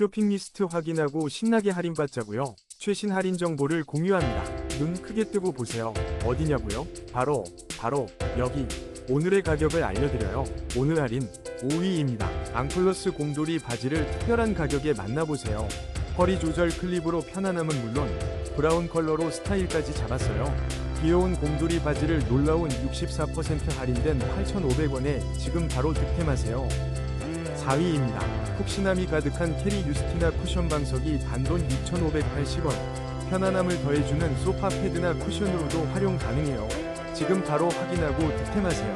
쇼핑 리스트 확인하고 신나게 할인받자고요. 최신 할인 정보를 공유합니다. 눈 크게 뜨고 보세요. 어디냐고요? 바로 바로 여기. 오늘의 가격을 알려드려요. 오늘 할인 5위입니다. 앙플러스 곰돌이 바지를 특별한 가격에 만나보세요. 허리 조절 클립으로 편안함은 물론 브라운 컬러로 스타일까지 잡았어요. 귀여운 곰돌이 바지를 놀라운 64% 할인된 8,500원에 지금 바로 득템하세요. 4위입니다. 푹신함이 가득한 캐리 유스티나 쿠션 방석이 단돈 2,580원. 편안함을 더해주는 소파 패드나 쿠션으로도 활용 가능해요. 지금 바로 확인하고 득템하세요.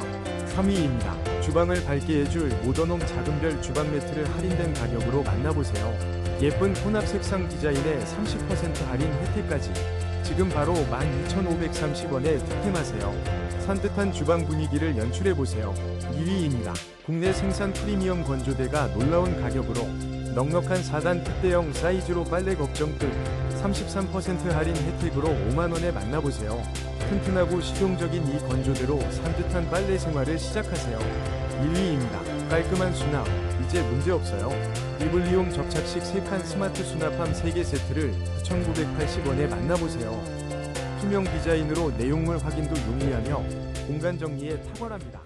3위입니다. 주방을 밝게 해줄 모더놈 작은별 주방 매트를 할인된 가격으로 만나보세요. 예쁜 혼합 색상 디자인에 30% 할인 혜택까지. 지금 바로 12,530원에 득템하세요. 산뜻한 주방 분위기를 연출해보세요. 2위입니다. 국내 생산 프리미엄 건조대가 놀라운 가격으로 넉넉한 4단 특대형 사이즈로 빨래 걱정 끝 33% 할인 혜택으로 5만원에 만나보세요. 튼튼하고 실용적인 이 건조대로 산뜻한 빨래 생활을 시작하세요. 1위입니다. 깔끔한 수납, 이제 문제없어요. 이블리움 접착식 3칸 스마트 수납함 3개 세트를 9,980원에 만나보세요. 투명 디자인으로 내용물 확인도 용이하며 공간 정리에 탁월합니다.